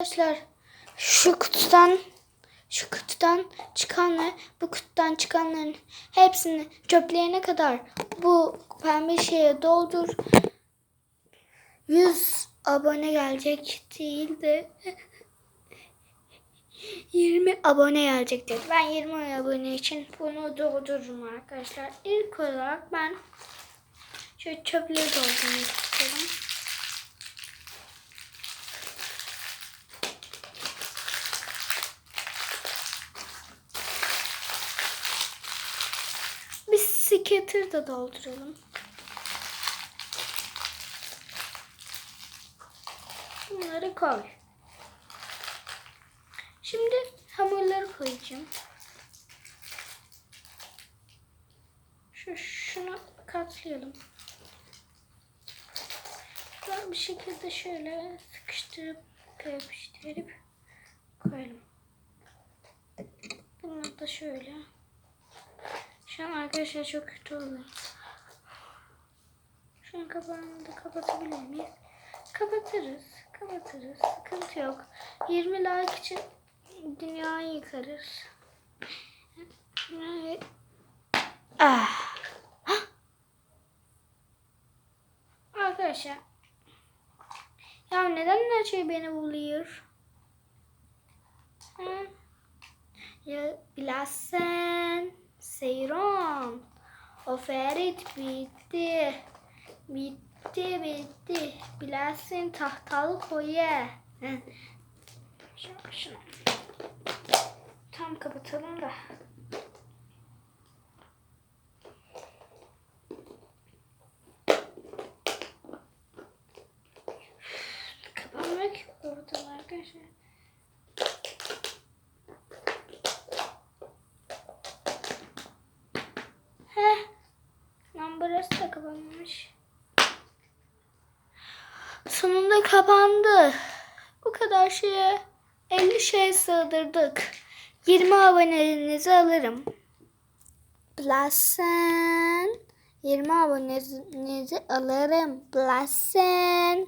Arkadaşlar şu kutudan şu kutudan çıkan ve bu kutudan çıkanların hepsini çöplerine kadar bu pembe şeye doldur. 100 abone gelecek değil de 20 abone gelecektir. Ben 20 abone için bunu doldururum arkadaşlar. İlk olarak ben şu çöpleri doldurmak istiyorum. Skater da dolduralım. Bunları koy. Şimdi hamurları koyacağım. Şu şunu katlayalım. Ben bir şekilde şöyle sıkıştırıp yapıştırıp koyalım. Bunları da şöyle. Şu an arkadaşlar çok kötü oluyor. Şu an kapağını da kapatabilir miyiz? Kapatırız. Kapatırız. Sıkıntı yok. 20 like için dünyayı yıkarız. Dünyayı... Ah. Arkadaşlar. Ya neden her şey beni buluyor? Hı? Ya bilsen Seyran. O Ferit bitti. Bitti bitti. Bilsen tahtalı koye. Hı. Şunu. Tam kapatalım da. Kapanmıyor ki ortalar arkadaşlar. Burası da kapanmış. Sonunda kapandı. Bu kadar şeye 50 şey sığdırdık. 20 abonenizi alırım. Blasen. 20 abonenizi alırım. Blasen.